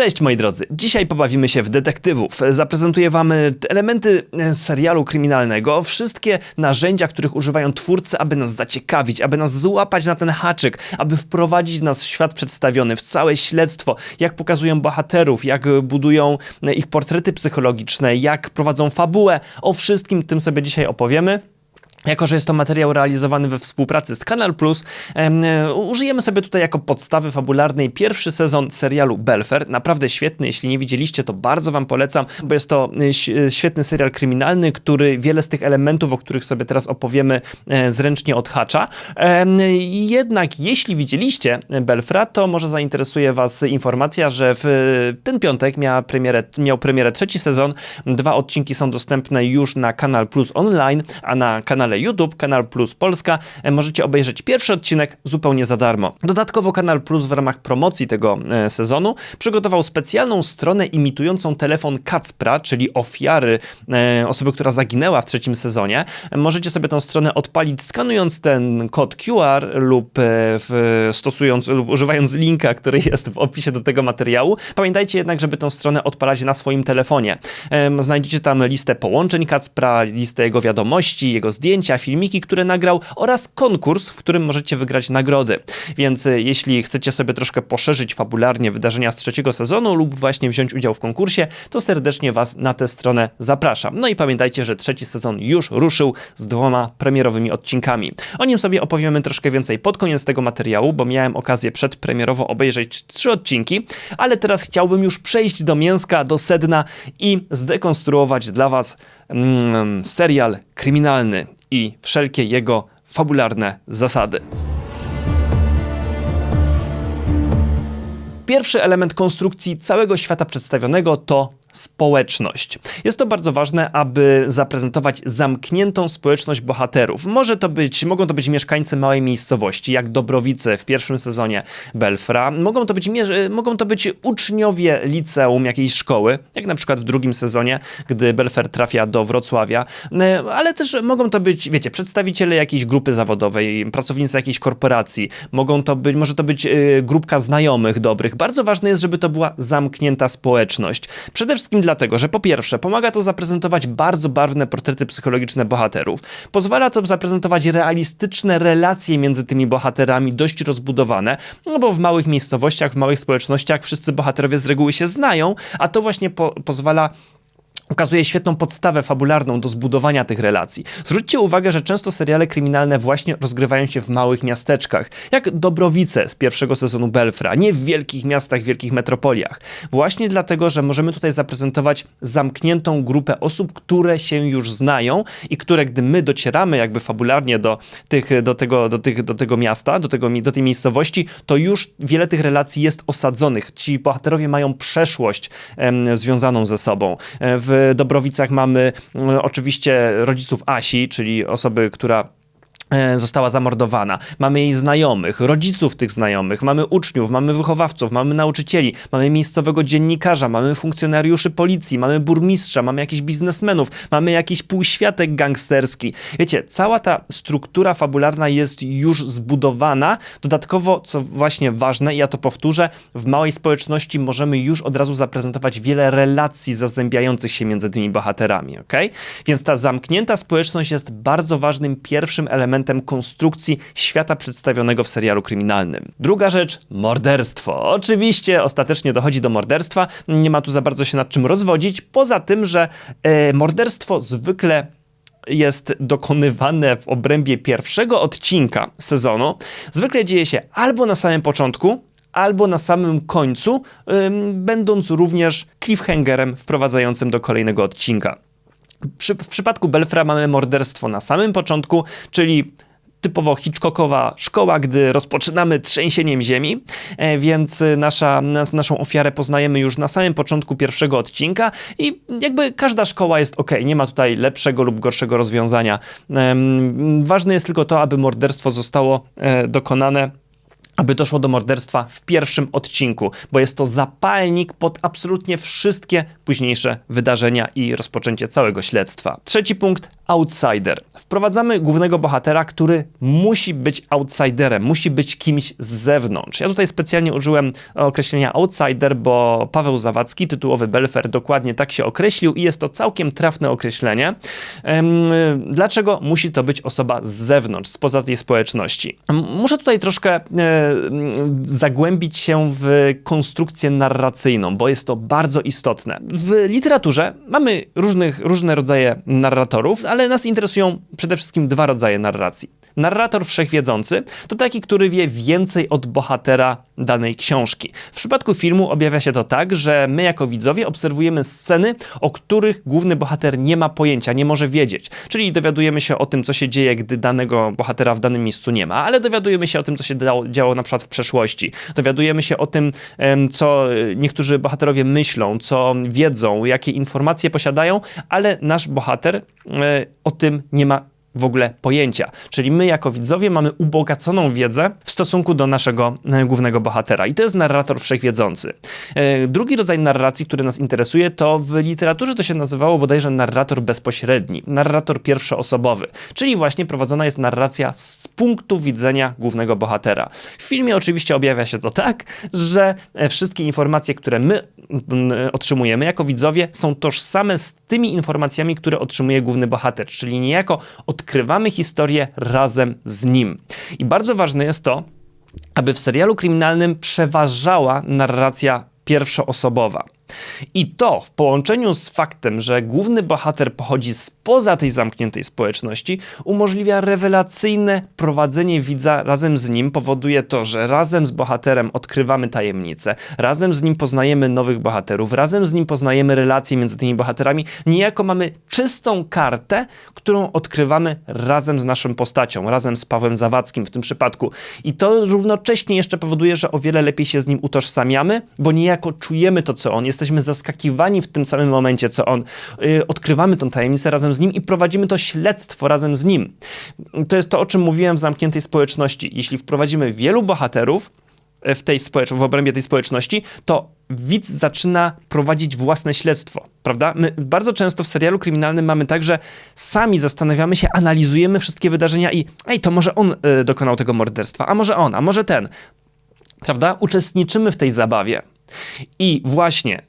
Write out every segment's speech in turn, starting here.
Cześć moi drodzy, dzisiaj pobawimy się w detektywów. Zaprezentuję wam elementy e, serialu kryminalnego, wszystkie narzędzia, których używają twórcy, aby nas zaciekawić, aby nas złapać na ten haczyk, aby wprowadzić nas w świat przedstawiony, w całe śledztwo, jak pokazują bohaterów, jak budują e, ich portrety psychologiczne, jak prowadzą fabułę. O wszystkim tym sobie dzisiaj opowiemy. Jako, że jest to materiał realizowany we współpracy z Kanal Plus, e, użyjemy sobie tutaj jako podstawy fabularnej pierwszy sezon serialu Belfer. Naprawdę świetny, jeśli nie widzieliście, to bardzo wam polecam, bo jest to e, e, świetny serial kryminalny, który wiele z tych elementów, o których sobie teraz opowiemy, e, zręcznie odhacza. Em, jednak jeśli widzieliście Belfra, to może zainteresuje was informacja, że w ten piątek miała premierę, miał premierę trzeci sezon. Dwa odcinki są dostępne już na Kanal Plus Online, a na kanale YouTube, Kanal Plus Polska, e, możecie obejrzeć pierwszy odcinek zupełnie za darmo. Dodatkowo Kanal Plus w ramach promocji tego e, sezonu przygotował specjalną stronę imitującą telefon Kacpra, czyli ofiary e, osoby, która zaginęła w trzecim sezonie. Możecie sobie tę stronę odpalić skanując ten kod QR lub w, stosując lub używając linka, który jest w opisie do tego materiału. Pamiętajcie jednak, żeby tę stronę odpalać na swoim telefonie. Znajdziecie tam listę połączeń Kacpra, listę jego wiadomości, jego zdjęcia, filmiki, które nagrał oraz konkurs, w którym możecie wygrać nagrody. Więc e, jeśli chcecie sobie troszkę poszerzyć fabularnie wydarzenia z trzeciego sezonu lub właśnie wziąć udział w konkursie, to serdecznie Was na tę stronę zapraszam. No i pamiętajcie, że trzeci sezon już ruszył z dwoma premierowymi odcinkami. O nim sobie opowiemy troszkę więcej pod koniec tego materiału, bo miałem okazję przedpremierowo obejrzeć trzy odcinki, ale teraz chciałbym już przejść do mięska, do sedna i zdekonstruować dla Was mm, serial kryminalny i wszelkie jego fabularne zasady. Pierwszy element konstrukcji całego świata przedstawionego to społeczność. Jest to bardzo ważne, aby zaprezentować zamkniętą społeczność bohaterów. Może to być, mogą to być mieszkańcy małej miejscowości, jak Dobrowice w pierwszym sezonie Belfra. Mogą to być, mogą to być uczniowie liceum jakiejś szkoły, jak na przykład w drugim sezonie, gdy Belfer trafia do Wrocławia. E, Ale też mogą to być, wiecie, przedstawiciele jakiejś grupy zawodowej, pracownicy jakiejś korporacji. Mogą to być, może to być e, grupka znajomych dobrych. Bardzo ważne jest, żeby to była zamknięta społeczność. Przede wszystkim dlatego, że po pierwsze, pomaga to zaprezentować bardzo barwne portrety psychologiczne bohaterów. Pozwala to zaprezentować realistyczne relacje między tymi bohaterami, dość rozbudowane, no bo w małych miejscowościach, w małych społecznościach wszyscy bohaterowie z reguły się znają, a to właśnie po pozwala ukazuje świetną podstawę fabularną do zbudowania tych relacji. Zwróćcie uwagę, że często seriale kryminalne właśnie rozgrywają się w małych miasteczkach, jak Dobrowice z pierwszego sezonu Belfra, nie w wielkich miastach, wielkich metropoliach. Właśnie dlatego, że możemy tutaj zaprezentować zamkniętą grupę osób, które się już znają i które, gdy my docieramy jakby fabularnie do, tych, do, tego, do, tych, do tego miasta, do, tego, do tej miejscowości, to już wiele tych relacji jest osadzonych. Ci bohaterowie mają przeszłość em, związaną ze sobą. E, W Dobrowicach mamy e, oczywiście rodziców Asi, czyli osoby, która została zamordowana. Mamy jej znajomych, rodziców tych znajomych, mamy uczniów, mamy wychowawców, mamy nauczycieli, mamy miejscowego dziennikarza, mamy funkcjonariuszy policji, mamy burmistrza, mamy jakichś biznesmenów, mamy jakiś półświatek gangsterski. Wiecie, cała ta struktura fabularna jest już zbudowana. Dodatkowo, co właśnie ważne, i ja to powtórzę, w małej społeczności możemy już od razu zaprezentować wiele relacji zazębiających się między tymi bohaterami, ok? Więc ta zamknięta społeczność jest bardzo ważnym pierwszym elementem konstrukcji świata przedstawionego w serialu kryminalnym. Druga rzecz, morderstwo. Oczywiście ostatecznie dochodzi do morderstwa, nie ma tu za bardzo się nad czym rozwodzić, poza tym, że e, morderstwo zwykle jest dokonywane w obrębie pierwszego odcinka sezonu, zwykle dzieje się albo na samym początku, albo na samym końcu, ym, będąc również cliffhangerem wprowadzającym do kolejnego odcinka. Przy, w przypadku Belfra mamy morderstwo na samym początku, czyli typowo Hitchcockowa szkoła, gdy rozpoczynamy trzęsieniem ziemi, e, więc e, nasza, nas, naszą ofiarę poznajemy już na samym początku pierwszego odcinka i jakby każda szkoła jest ok, nie ma tutaj lepszego lub gorszego rozwiązania. Ważne jest tylko to, aby morderstwo zostało e, dokonane aby doszło do morderstwa w pierwszym odcinku, bo jest to zapalnik pod absolutnie wszystkie późniejsze wydarzenia i rozpoczęcie całego śledztwa. Trzeci punkt outsider. Wprowadzamy głównego bohatera, który musi być outsiderem, musi być kimś z zewnątrz. Ja tutaj specjalnie użyłem określenia outsider, bo Paweł Zawadzki, tytułowy Belfer, dokładnie tak się określił i jest to całkiem trafne określenie. Dlaczego musi to być osoba z zewnątrz, spoza tej społeczności? Muszę tutaj troszkę e, zagłębić się w konstrukcję narracyjną, bo jest to bardzo istotne. W literaturze mamy różnych, różne rodzaje narratorów, ale nas interesują przede wszystkim dwa rodzaje narracji. Narrator wszechwiedzący to taki, który wie więcej od bohatera danej książki. W przypadku filmu objawia się to tak, że my jako widzowie obserwujemy sceny, o których główny bohater nie ma pojęcia, nie może wiedzieć. Czyli dowiadujemy się o tym, co się dzieje, gdy danego bohatera w danym miejscu nie ma, ale dowiadujemy się o tym, co się działo na przykład w przeszłości. Dowiadujemy się o tym, co niektórzy bohaterowie myślą, co wiedzą, jakie informacje posiadają, ale nasz bohater e, o tym nie ma w ogóle pojęcia. Czyli my jako widzowie mamy ubogaconą wiedzę w stosunku do naszego e, głównego bohatera i to jest narrator wszechwiedzący. E, drugi rodzaj narracji, który nas interesuje, to w literaturze to się nazywało bodajże narrator bezpośredni, narrator pierwszoosobowy, czyli właśnie prowadzona jest narracja z punktu widzenia głównego bohatera. W filmie oczywiście objawia się to tak, że e, wszystkie informacje, które my otrzymujemy jako widzowie są tożsame z tymi informacjami, które otrzymuje główny bohater, czyli niejako odkrywamy historię razem z nim. I bardzo ważne jest to, aby w serialu kryminalnym przeważała narracja pierwszoosobowa. I to w połączeniu z faktem, że główny bohater pochodzi spoza tej zamkniętej społeczności, umożliwia rewelacyjne prowadzenie widza razem z nim, powoduje to, że razem z bohaterem odkrywamy tajemnice, razem z nim poznajemy nowych bohaterów, razem z nim poznajemy relacje między tymi bohaterami. Niejako mamy czystą kartę, którą odkrywamy razem z naszą postacią, razem z Pawłem Zawadzkim w tym przypadku. I to równocześnie jeszcze powoduje, że o wiele lepiej się z nim utożsamiamy, bo niejako czujemy to, co on jest jesteśmy zaskakiwani w tym samym momencie, co on. Yy, odkrywamy tą tajemnicę razem z nim i prowadzimy to śledztwo razem z nim. To jest to, o czym mówiłem w zamkniętej społeczności. Jeśli wprowadzimy wielu bohaterów, y, w tej społecz- w obrębie tej społeczności, to widz zaczyna prowadzić własne śledztwo, prawda? My bardzo często w serialu kryminalnym mamy tak, że sami zastanawiamy się, analizujemy wszystkie wydarzenia i ej, to może on y, dokonał tego morderstwa, a może on, a może ten. Prawda? Uczestniczymy w tej zabawie. I właśnie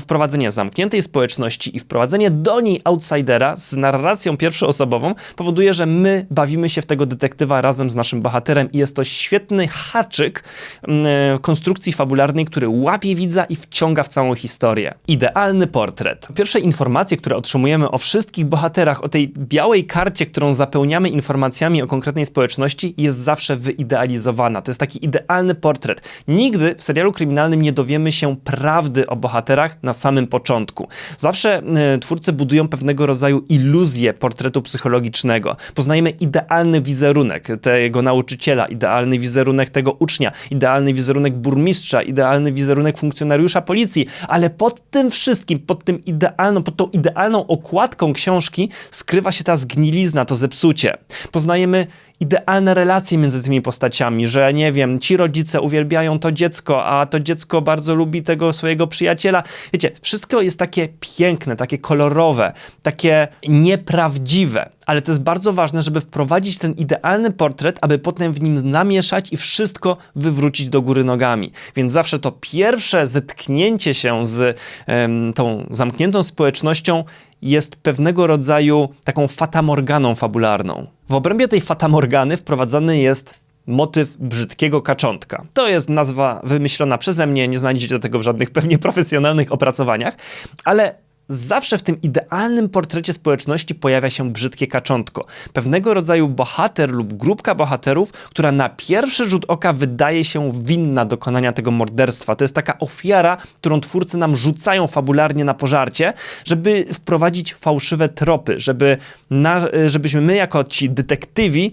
wprowadzenie zamkniętej społeczności i wprowadzenie do niej outsidera z narracją pierwszoosobową powoduje, że my bawimy się w tego detektywa razem z naszym bohaterem i jest to świetny haczyk mm, e, konstrukcji fabularnej, który łapie widza i wciąga w całą historię. Idealny portret. Pierwsze informacje, które otrzymujemy o wszystkich bohaterach, o tej białej karcie, którą zapełniamy informacjami o konkretnej społeczności, jest zawsze wyidealizowana. To jest taki idealny portret. Nigdy w serialu kryminalnym nie dowiemy się prawdy o bohaterach bohaterach na samym początku. Zawsze y, twórcy budują pewnego rodzaju iluzję portretu psychologicznego. Poznajemy idealny wizerunek tego nauczyciela, idealny wizerunek tego ucznia, idealny wizerunek burmistrza, idealny wizerunek funkcjonariusza policji, ale pod tym wszystkim, pod tym idealną, pod tą idealną okładką książki skrywa się ta zgnilizna, to zepsucie. Poznajemy idealne relacje między tymi postaciami, że nie wiem, ci rodzice uwielbiają to dziecko, a to dziecko bardzo lubi tego swojego przyjaciela. Wiecie, wszystko jest takie piękne, takie kolorowe, takie nieprawdziwe, ale to jest bardzo ważne, żeby wprowadzić ten idealny portret, aby potem w nim namieszać i wszystko wywrócić do góry nogami. Więc zawsze to pierwsze zetknięcie się z um, tą zamkniętą społecznością jest pewnego rodzaju taką fatamorganą fabularną. W obrębie tej fatamorgany wprowadzany jest motyw brzydkiego kaczątka. To jest nazwa wymyślona przeze mnie, nie znajdziecie tego w żadnych pewnie profesjonalnych opracowaniach, ale Zawsze w tym idealnym portrecie społeczności pojawia się brzydkie kaczątko. Pewnego rodzaju bohater lub grupka bohaterów, która na pierwszy rzut oka wydaje się winna dokonania tego morderstwa. To jest taka ofiara, którą twórcy nam rzucają fabularnie na pożarcie, żeby wprowadzić fałszywe tropy, żeby na, żebyśmy my jako ci detektywi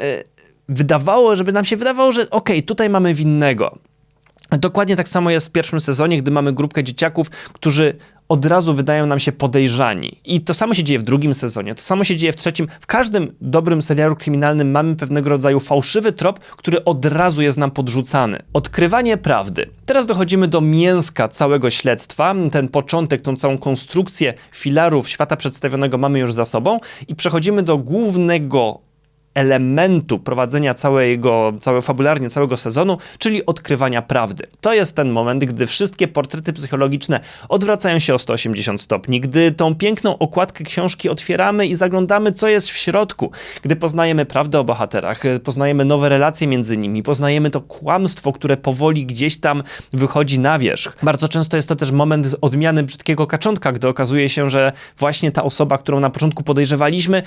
e, wydawało, żeby nam się wydawało, że okej, okay, tutaj mamy winnego. Dokładnie tak samo jest w pierwszym sezonie, gdy mamy grupkę dzieciaków, którzy od razu wydają nam się podejrzani. I to samo się dzieje w drugim sezonie, to samo się dzieje w trzecim. W każdym dobrym serialu kryminalnym mamy pewnego rodzaju fałszywy trop, który od razu jest nam podrzucany. Odkrywanie prawdy. Teraz dochodzimy do mięska całego śledztwa. Ten początek, tą całą konstrukcję filarów świata przedstawionego mamy już za sobą i przechodzimy do głównego elementu prowadzenia całego, całego fabularnie całego sezonu, czyli odkrywania prawdy. To jest ten moment, gdy wszystkie portrety psychologiczne odwracają się o 180 stopni, gdy tą piękną okładkę książki otwieramy i zaglądamy, co jest w środku, gdy poznajemy prawdę o bohaterach, poznajemy nowe relacje między nimi, poznajemy to kłamstwo, które powoli gdzieś tam wychodzi na wierzch. Bardzo często jest to też moment odmiany brzydkiego kaczątka, gdy okazuje się, że właśnie ta osoba, którą na początku podejrzewaliśmy,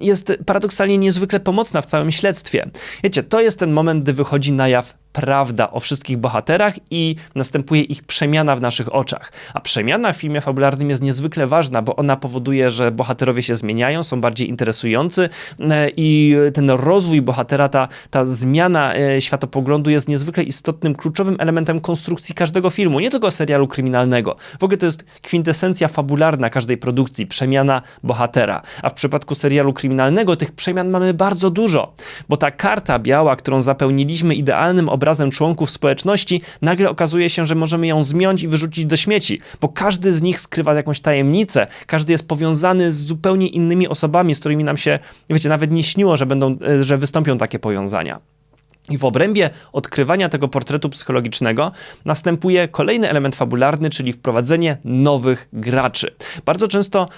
jest paradoksalnie niezwykle pomocna w całym śledztwie. Wiecie, to jest ten moment, gdy wychodzi na jaw prawda o wszystkich bohaterach i następuje ich przemiana w naszych oczach. A przemiana w filmie fabularnym jest niezwykle ważna, bo ona powoduje, że bohaterowie się zmieniają, są bardziej interesujący e, i ten rozwój bohatera, ta, ta zmiana e, światopoglądu jest niezwykle istotnym, kluczowym elementem konstrukcji każdego filmu, nie tylko serialu kryminalnego. W ogóle to jest kwintesencja fabularna każdej produkcji, przemiana bohatera. A w przypadku serialu kryminalnego tych przemian mamy bardzo dużo, bo ta karta biała, którą zapełniliśmy idealnym obrazem członków społeczności, nagle okazuje się, że możemy ją zmiąć i wyrzucić do śmieci, bo każdy z nich skrywa jakąś tajemnicę, każdy jest powiązany z zupełnie innymi osobami, z którymi nam się, wiecie, nawet nie śniło, że będą, e, że wystąpią takie powiązania. I w obrębie odkrywania tego portretu psychologicznego następuje kolejny element fabularny, czyli wprowadzenie nowych graczy. Bardzo często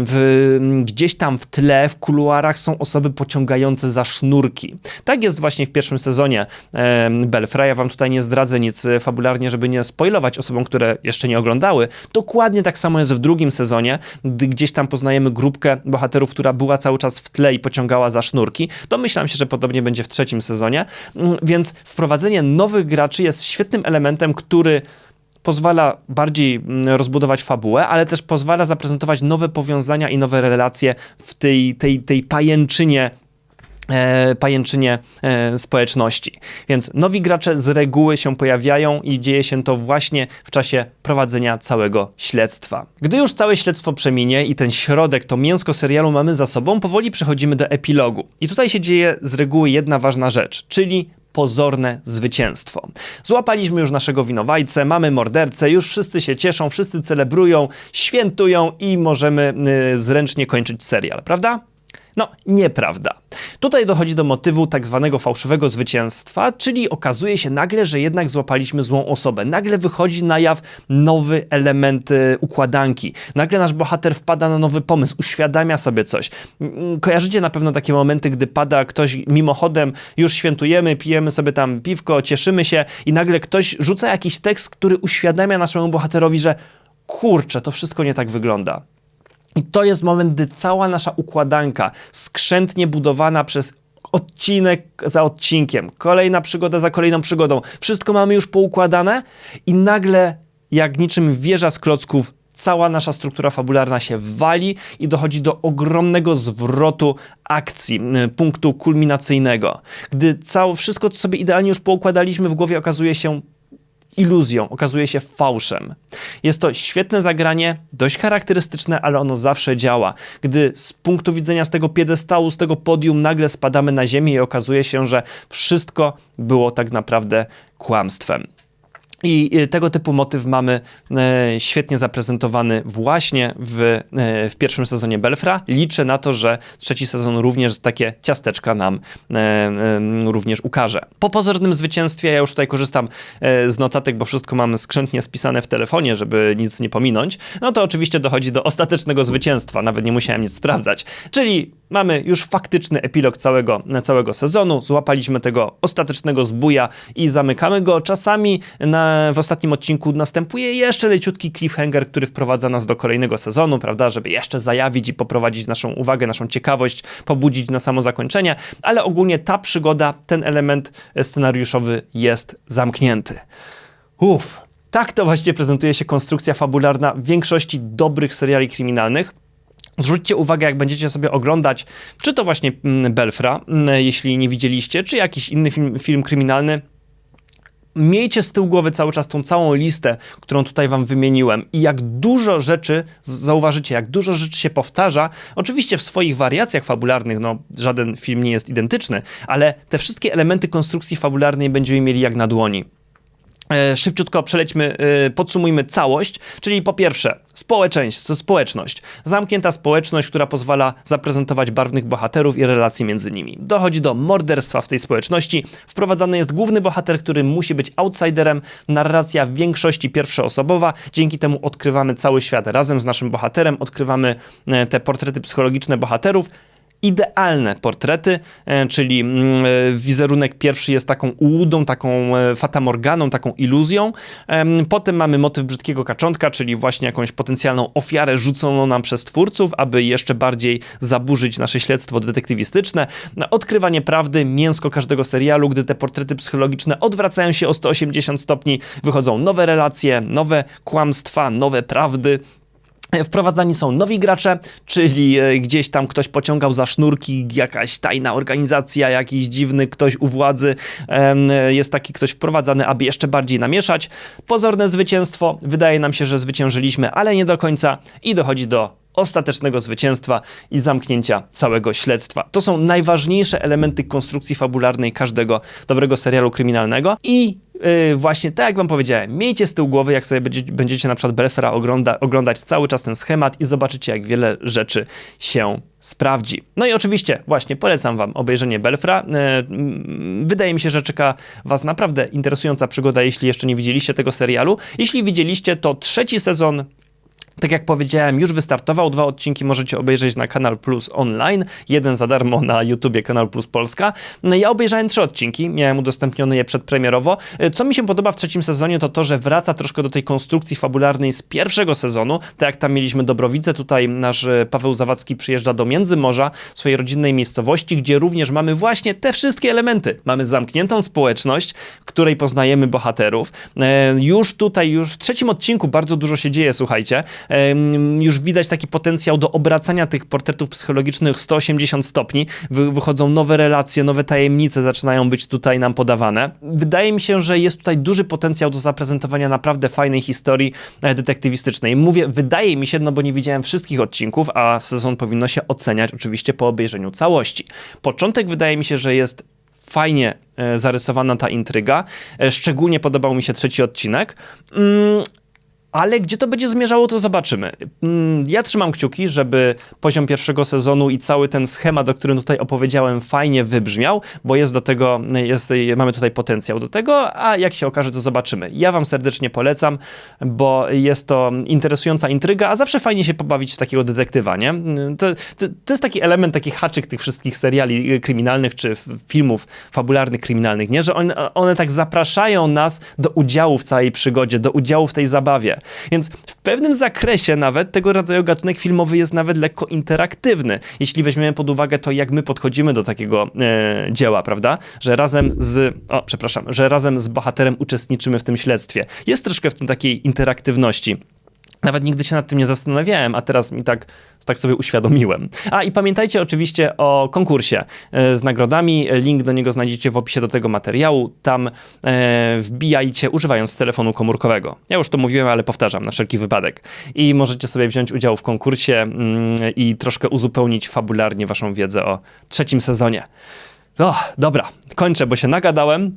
w, gdzieś tam w tle, w kuluarach są osoby pociągające za sznurki. Tak jest właśnie w pierwszym sezonie Belfra. Ja wam tutaj nie zdradzę nic fabularnie, żeby nie spoilować osobom, które jeszcze nie oglądały. Dokładnie tak samo jest w drugim sezonie, gdy gdzieś tam poznajemy grupkę bohaterów, która była cały czas w tle i pociągała za sznurki. Domyślam się, że podobnie będzie w trzecim sezonie. Mm, więc wprowadzenie nowych graczy jest świetnym elementem, który pozwala bardziej mm, rozbudować fabułę, ale też pozwala zaprezentować nowe powiązania i nowe relacje w tej, tej, tej pajęczynie pajęczynie e, społeczności. Więc nowi gracze z reguły się pojawiają i dzieje się to właśnie w czasie prowadzenia całego śledztwa. Gdy już całe śledztwo przeminie i ten środek, to mięsko serialu mamy za sobą, powoli przechodzimy do epilogu. I tutaj się dzieje z reguły jedna ważna rzecz, czyli pozorne zwycięstwo. Złapaliśmy już naszego winowajcę, mamy mordercę, już wszyscy się cieszą, wszyscy celebrują, świętują i możemy y, zręcznie kończyć serial, prawda? No, nieprawda. Tutaj dochodzi do motywu tak zwanego fałszywego zwycięstwa, czyli okazuje się nagle, że jednak złapaliśmy złą osobę. Nagle wychodzi na jaw nowy element y, układanki. Nagle nasz bohater wpada na nowy pomysł, uświadamia sobie coś. Mm, kojarzycie na pewno takie momenty, gdy pada ktoś mimochodem, już świętujemy, pijemy sobie tam piwko, cieszymy się i nagle ktoś rzuca jakiś tekst, który uświadamia naszemu bohaterowi, że kurczę, to wszystko nie tak wygląda. I to jest moment, gdy cała nasza układanka, skrzętnie budowana przez odcinek za odcinkiem, kolejna przygoda za kolejną przygodą, wszystko mamy już poukładane i nagle, jak niczym wieża z klocków, cała nasza struktura fabularna się wali i dochodzi do ogromnego zwrotu akcji, punktu kulminacyjnego. Gdy całe wszystko, co sobie idealnie już poukładaliśmy w głowie, okazuje się iluzją, okazuje się fałszem. Jest to świetne zagranie, dość charakterystyczne, ale ono zawsze działa. Gdy z punktu widzenia z tego piedestału, z tego podium nagle spadamy na ziemię i okazuje się, że wszystko było tak naprawdę kłamstwem. I y, tego typu motyw mamy e, świetnie zaprezentowany właśnie w, e, w pierwszym sezonie Belfra. Liczę na to, że trzeci sezon również takie ciasteczka nam e, również ukaże. Po pozornym zwycięstwie, ja już tutaj korzystam z notatek, bo wszystko mam skrzętnie spisane w telefonie, żeby nic nie pominąć, no to oczywiście dochodzi do ostatecznego zwycięstwa, nawet nie musiałem nic sprawdzać. Czyli mamy już faktyczny epilog całego, całego sezonu, złapaliśmy tego ostatecznego zbuja i zamykamy go. Czasami na w ostatnim odcinku następuje jeszcze leciutki cliffhanger, który wprowadza nas do kolejnego sezonu, prawda, żeby jeszcze zajawić i poprowadzić naszą uwagę, naszą ciekawość, pobudzić na samo zakończenie, ale ogólnie ta przygoda, ten element scenariuszowy jest zamknięty. Uff, tak to właściwie prezentuje się konstrukcja fabularna większości dobrych seriali kryminalnych. Zwróćcie uwagę, jak będziecie sobie oglądać, czy to właśnie mm, Belfra, mm, jeśli nie widzieliście, czy jakiś inny film, film kryminalny, miejcie z tyłu głowy cały czas tą całą listę, którą tutaj wam wymieniłem i jak dużo rzeczy, zauważycie, jak dużo rzeczy się powtarza, oczywiście w swoich wariacjach fabularnych, no żaden film nie jest identyczny, ale te wszystkie elementy konstrukcji fabularnej będziemy mieli jak na dłoni. E, Szybciutko przelećmy, e, podsumujmy całość, czyli po pierwsze społeczeństwo, społeczność. Zamknięta społeczność, która pozwala zaprezentować barwnych bohaterów i relacje między nimi. Dochodzi do morderstwa w tej społeczności. Wprowadzany jest główny bohater, który musi być outsiderem. Narracja w większości pierwszoosobowa. Dzięki temu odkrywamy cały świat razem z naszym bohaterem, odkrywamy e, te portrety psychologiczne bohaterów idealne portrety, e, czyli mm, e, wizerunek pierwszy jest taką ułudą, taką e, fatamorganą, taką iluzją. Em, Potem mamy motyw brzydkiego kaczątka, czyli właśnie jakąś potencjalną ofiarę rzuconą nam przez twórców, aby jeszcze bardziej zaburzyć nasze śledztwo detektywistyczne. Odkrywanie prawdy, mięsko każdego serialu, gdy te portrety psychologiczne odwracają się o 180 stopni, wychodzą nowe relacje, nowe kłamstwa, nowe prawdy. Wprowadzani są nowi gracze, czyli e, gdzieś tam ktoś pociągał za sznurki, jakaś tajna organizacja, jakiś dziwny ktoś u władzy. Jest taki ktoś wprowadzany, aby jeszcze bardziej namieszać. Pozorne zwycięstwo. Wydaje nam się, że zwyciężyliśmy, ale nie do końca. I dochodzi do ostatecznego zwycięstwa i zamknięcia całego śledztwa. To są najważniejsze elementy konstrukcji fabularnej każdego dobrego serialu kryminalnego i yy, właśnie tak jak wam powiedziałem, miejcie z tyłu głowy, jak sobie będziecie, będziecie na przykład Belfera ogląda, oglądać cały czas ten schemat i zobaczycie, jak wiele rzeczy się sprawdzi. No i oczywiście, właśnie polecam wam obejrzenie Belfra. E, mm, Wydaje mi się, że czeka was naprawdę interesująca przygoda, jeśli jeszcze nie widzieliście tego serialu. Jeśli widzieliście, to trzeci sezon tak jak powiedziałem, już wystartował. Dwa odcinki możecie obejrzeć na Kanal Plus online. Jeden za darmo na YouTubie Kanal Plus Polska. No, ja obejrzałem trzy odcinki, miałem udostępnione je przedpremierowo. E, Co mi się podoba w trzecim sezonie, to to, że wraca troszkę do tej konstrukcji fabularnej z pierwszego sezonu. Tak jak tam mieliśmy Dobrowice, tutaj nasz e, Paweł Zawadzki przyjeżdża do Międzymorza, swojej rodzinnej miejscowości, gdzie również mamy właśnie te wszystkie elementy. Mamy zamkniętą społeczność, w której poznajemy bohaterów. E, Już tutaj, już w trzecim odcinku bardzo dużo się dzieje, słuchajcie. Już widać taki potencjał do obracania tych portretów psychologicznych 180 stopni. Wy, wychodzą nowe relacje, nowe tajemnice zaczynają być tutaj nam podawane. Wydaje mi się, że jest tutaj duży potencjał do zaprezentowania naprawdę fajnej historii e, detektywistycznej. Mówię, wydaje mi się, no bo nie widziałem wszystkich odcinków, a sezon powinno się oceniać oczywiście po obejrzeniu całości. Początek wydaje mi się, że jest fajnie e, zarysowana ta intryga. E, Szczególnie podobał mi się trzeci odcinek. Ale gdzie to będzie zmierzało, to zobaczymy. Mm, Ja trzymam kciuki, żeby poziom pierwszego sezonu i cały ten schemat, o którym tutaj opowiedziałem, fajnie wybrzmiał, bo jest do tego, jest, mamy tutaj potencjał do tego, a jak się okaże, to zobaczymy. Ja wam serdecznie polecam, bo jest to interesująca intryga, a zawsze fajnie się pobawić w takiego detektywa, nie? To, to, to jest taki element, taki haczyk tych wszystkich seriali y, kryminalnych, czy filmów fabularnych kryminalnych, nie? Że one tak zapraszają nas do udziału w całej przygodzie, do udziału w tej zabawie. Więc w pewnym zakresie nawet tego rodzaju gatunek filmowy jest nawet lekko interaktywny, jeśli weźmiemy pod uwagę to, jak my podchodzimy do takiego e, dzieła, prawda? Że razem z, o, przepraszam, że razem z bohaterem uczestniczymy w tym śledztwie. Jest troszkę w tym takiej interaktywności. Nawet nigdy się nad tym nie zastanawiałem, a teraz mi tak, tak sobie uświadomiłem. A i pamiętajcie oczywiście o konkursie e, z nagrodami. Link do niego znajdziecie w opisie do tego materiału. Tam e, wbijajcie używając telefonu komórkowego. Ja już to mówiłem, ale powtarzam na wszelki wypadek. I możecie sobie wziąć udział w konkursie mm, i troszkę uzupełnić fabularnie waszą wiedzę o trzecim sezonie. O, dobra, kończę, bo się nagadałem.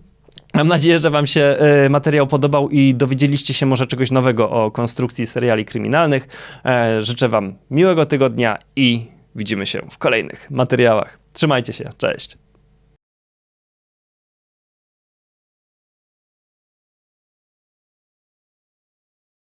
Mam nadzieję, że Wam się e, materiał podobał i dowiedzieliście się może czegoś nowego o konstrukcji seriali kryminalnych. E, życzę Wam miłego tygodnia i widzimy się w kolejnych materiałach. Trzymajcie się, cześć.